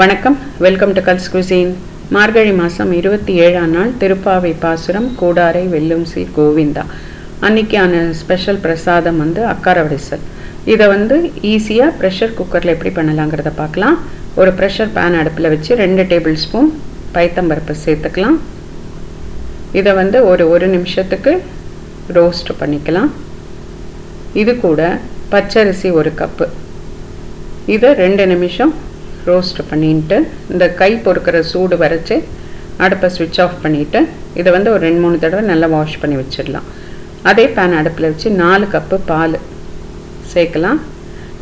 வணக்கம். Welcome to கல்ஸ் cuisine மார்கழி மாதம் இருபத்தி ஏழாம் நாள் திருப்பாவை பாசுரம் கூடாரை வெல்லும் சி கோவிந்தா. அன்னைக்கான ஸ்பெஷல் பிரசாதம் வந்து அக்காரவடிசல் இதை வந்து ஈஸியாக ப்ரெஷர் குக்கரில் எப்படி பண்ணலாங்கிறத பார்க்கலாம். ஒரு ப்ரெஷர் பேன் அடுப்பில் வச்சு ரெண்டு டேபிள் ஸ்பூன் பைத்தம்பருப்பு சேர்த்துக்கலாம். இதை வந்து ஒரு ஒரு நிமிஷத்துக்கு ரோஸ்ட் பண்ணிக்கலாம். இது கூட பச்சரிசி ஒரு கப்பு இதை ரெண்டு நிமிஷம் ரோஸ்ட் பண்ணிட்டு இந்த கை பொறுக்கிற சூடு வரைச்சி அடுப்பை ஸ்விட்ச் ஆஃப் பண்ணிவிட்டு இதை வந்து ஒரு ரெண்டு மூணு தடவை நல்லா வாஷ் பண்ணி வச்சிடலாம். அதே பேன் அடுப்பில் வச்சு நாலு கப்பு பால் சேர்க்கலாம்.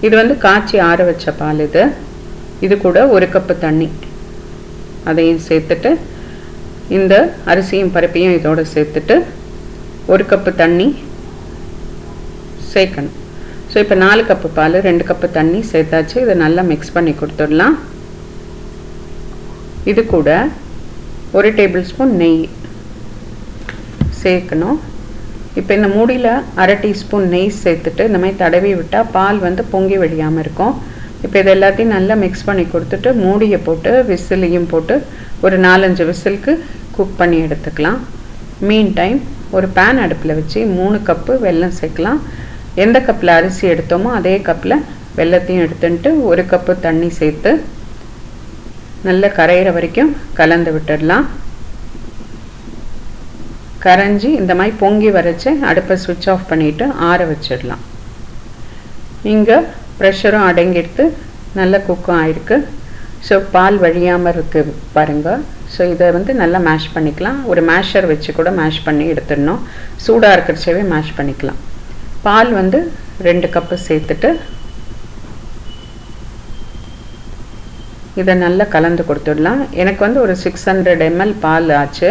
இது வந்து காய்ச்சி ஆற வச்ச பால் இது. இது கூட ஒரு கப்பு தண்ணி. அதையும் சேர்த்துட்டு இந்த அரிசியும் பருப்பையும் இதோடு சேர்த்துட்டு ஒரு கப்பு தண்ணி சேர்க்கணும். ஸோ இப்போ நாலு கப்பு பால் ரெண்டு கப்பு தண்ணி சேர்த்தாச்சு. இதை நல்லா மிக்ஸ் பண்ணி கொடுத்துடலாம். இது கூட ஒரு டேபிள் ஸ்பூன் நெய் சேர்க்கணும். இப்போ இந்த மூடியில் அரை டீஸ்பூன் நெய் சேர்த்துட்டு இந்த மாதிரி தடவி விட்டால் பால் வந்து பொங்கி வழியாமல் இருக்கும். இப்போ இது எல்லாத்தையும் நல்லா மிக்ஸ் பண்ணி கொடுத்துட்டு மூடியை போட்டு விசிலையும் போட்டு ஒரு நாலஞ்சு விசிலுக்கு குக் பண்ணி எடுத்துக்கலாம். மீன் டைம் ஒரு பேன் அடுப்பில் வச்சு மூணு கப்பு வெல்லம் சேர்க்கலாம். எந்த கப்பில் அரிசி எடுத்தோமோ அதே கப்பில் வெள்ளத்தையும் எடுத்துன்ட்டு ஒரு கப்பு தண்ணி சேர்த்து நல்லா கரையிற வரைக்கும் கலந்து விட்டுடலாம். கரைஞ்சி இந்த மாதிரி பொங்கி வரைச்சி அடுப்பை சுவிட்ச் ஆஃப் பண்ணிவிட்டு ஆற வச்சிடலாம். இங்கே ப்ரெஷரும் அடங்கிடுத்து நல்ல குக்கும் ஆயிருக்கு. ஸோ பால் வழியாமல் இருக்குது பாருங்கள் ஸோ இதை வந்து நல்லா மேஷ் பண்ணிக்கலாம். ஒரு மேஷர் வச்சு கூட மேஷ் பண்ணி எடுத்துடணும். சூடாக இருக்கிறச்சவே மேஷ் பண்ணிக்கலாம். பால் வந்து ரெண்டு கப்பு சேர்த்துட்டு இதை நல்லா கலந்து கொடுத்துடலாம். எனக்கு வந்து ஒரு சிக்ஸ் ஹண்ட்ரட் எம்எல் பால் ஆச்சு.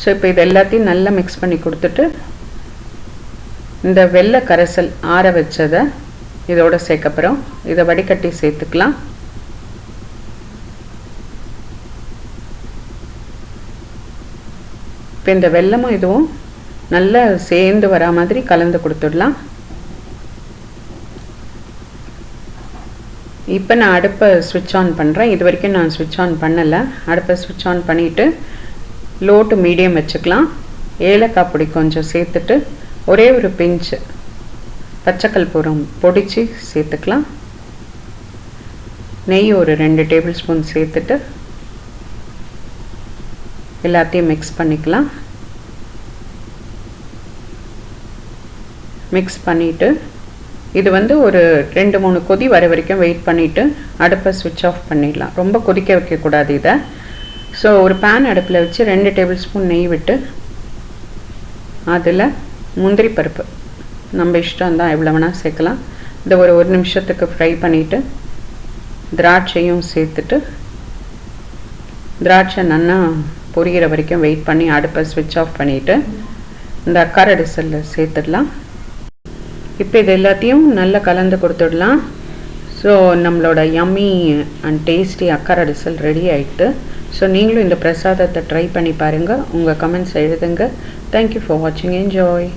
ஸோ இப்போ இது எல்லாத்தையும் நல்லா மிக்ஸ் பண்ணி கொடுத்துட்டு இந்த வெள்ளை கரைசல் ஆற வச்சதை இதோட சேர்க்கப்புறம் இதை வடிகட்டி சேர்த்துக்கலாம். இப்போ இந்த வெள்ளமும் இதுவும் நல்லா சேர்ந்து வரா மாதிரி கலந்து கொடுத்துடலாம். இப்போ நான் அடுப்பை ஸ்விட்ச் ஆன் பண்ணுறேன் இது வரைக்கும் நான் ஸ்விட்ச் ஆன் பண்ணலை. அடுப்பை ஸ்விட்ச் ஆன் பண்ணிவிட்டு லோ டு மீடியம் வச்சுக்கலாம். ஏலக்காய் பொடி கொஞ்சம் சேர்த்துட்டு ஒரே ஒரு பிஞ்சு பச்சைக்கல் பூரம் பொடிச்சு சேர்த்துக்கலாம். நெய் ஒரு ரெண்டு டேபிள் ஸ்பூன் சேர்த்துட்டு எல்லாத்தையும் மிக்ஸ் பண்ணிக்கலாம். மிக்ஸ் பண்ணிவிட்டு இது வந்து ஒரு ரெண்டு மூணு கொதி வர வரைக்கும் வெயிட் பண்ணிவிட்டு அடுப்பை ஸ்விட்ச் ஆஃப் பண்ணிடலாம். ரொம்ப கொதிக்க வைக்கக்கூடாது இதை. ஸோ ஒரு பேன் அடுப்பில் வச்சு ரெண்டு டேபிள் ஸ்பூன் நெய் விட்டு அதில் முந்திரி பருப்பு. நம்ம இஷ்டம் தான் எவ்வளோ வேணால் சேர்க்கலாம். இதை ஒரு ஒரு நிமிஷத்துக்கு ஃப்ரை பண்ணிவிட்டு திராட்சையும் சேர்த்துட்டு திராட்சை நல்லா பொரிகிற வரைக்கும் வெயிட் பண்ணி அடுப்பை ஸ்விட்ச் ஆஃப் பண்ணிவிட்டு இந்த அக்காரடிசலில் சேர்த்துடலாம். இப்போ இது எல்லாத்தையும் நல்லா கலந்து கொடுத்துடலாம். ஸோ நம்மளோட yummy and tasty akkaravadisal ready ஆகிட்டு ஸோ நீங்களும் இந்த பிரசாதத்தை ட்ரை பண்ணி பாருங்கள் உங்கள் கமெண்ட்ஸ் எழுதுங்க. தேங்க்யூ ஃபார் வாட்சிங் என்ஜாய்